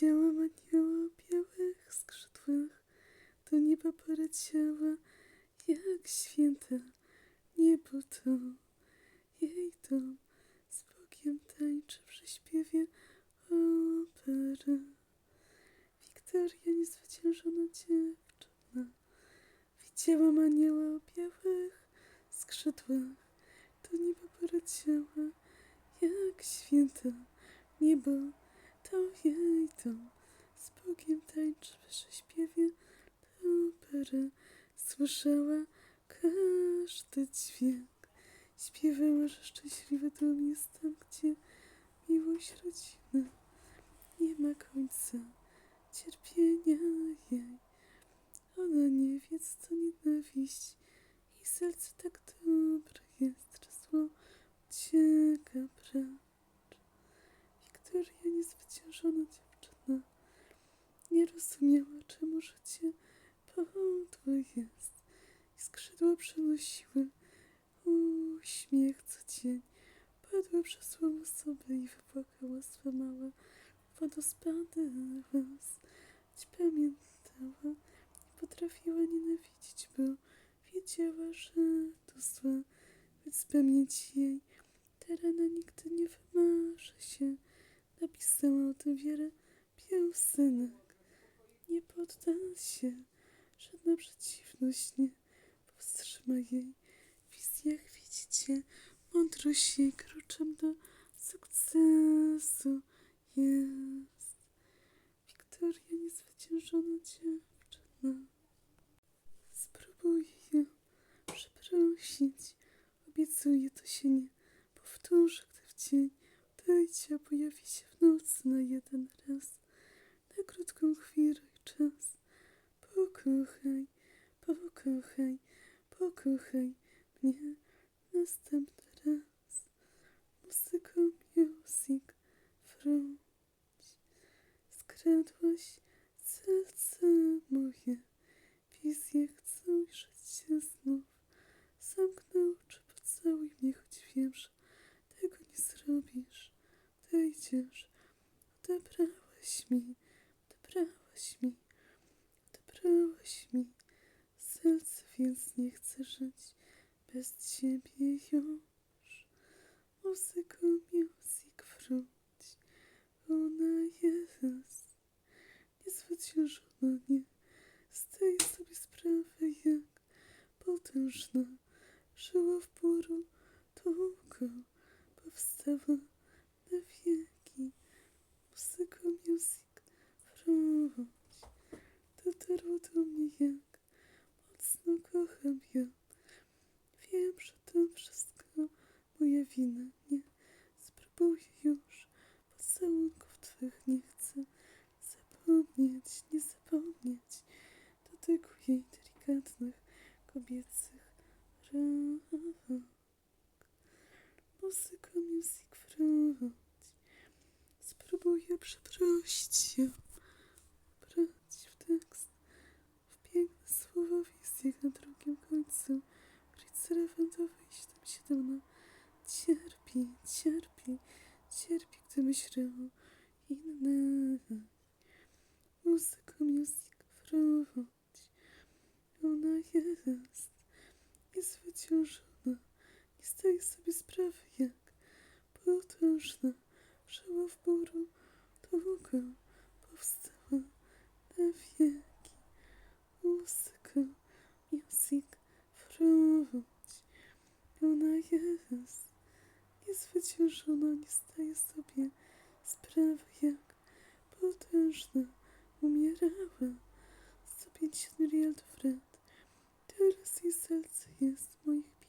Widziałam anioła białych skrzydłach, do nieba poleciała, jak święta niebo to. Jej dom z Bogiem tańczy przy śpiewie opery. Wiktoria niezwyciężona dziewczyna. Widziałam anioła o białych skrzydłach, do nieba poleciała, jak święta niebo to jej dom. Z Bogiem tańczy przy śpiewie opery. Słyszała każdy dźwięk. Śpiewała, że szczęśliwy dom jest tam, gdzie miłość rodziny. Nie ma końca cierpienia jej. Ona nie wie, co to nienawiść. I serce tak dobre jest, że zło ucieka precz. Wiktoria niezwyciężona dziewczyna nie rozumiała, czemu życie podłe jest. I skrzydła przenosiły uśmiech co dzień. Padła przez złą osobę i wypłakała swe małe wodospady łez. Choć pamiętała, nie potrafiła nienawidzić, bo wiedziała, że to złe. Więc z pamięci jej ta rana nigdy nie wymarzy się. Napisała o tym wiele piosenek. Nie podda się, żadna przeciwność nie powstrzyma jej. W wizjach widzicie mądrość jej kluczem do sukcesu jest. Wiktoria niezwyciężona dziewczyna. Spróbuję ją przeprosić. Obiecuję, to się nie powtórzy, gdy w dzień odejdzie, a pojawi się w nocy na jeden raz. Na krótką chwilę i czas. Pokochaj, pokochaj, pokochaj mnie następny raz. Muzyką music wróć. Skradłaś serce moje. Wizje chcę ujrzeć się znów. Zamknę odebrałeś mi serce, więc nie chcę żyć bez ciebie już. Muzyko, music, wróć, ona jest. Niezwyciężona, nie. Zdaję sobie sprawy, jak potężna żyła w bólu długo, powstała na wieki. Muzyko, music, wróć, dotarło do mnie, jak mocno kocham ją. Wiem, że to wszystko moja wina, nie spróbuję już pocałunków twych, nie chcę zapomnieć, nie zapomnieć dotyku jej delikatnych, kobiecych rąk. Muzyko, music, wróć, spróbuję przeprosić ją, ubrać w tekst, w piękne słowo wizjach na drugim końcu, ulicy Lawendowej 77 cierpi, cierpi, cierpi, gdy myślę o innych. Muzyko, music, wróć, ona jest niezwyciężona, nie zdaje sobie sprawy, jak potężna żyła w bólu długo, powstała na wieki. Muzyka, music, wróć, ona jest niezwyciężona, nie zdaje sobie sprawy, jak potężna umierała za 50 miliardów rent. Teraz jej serce jest w moich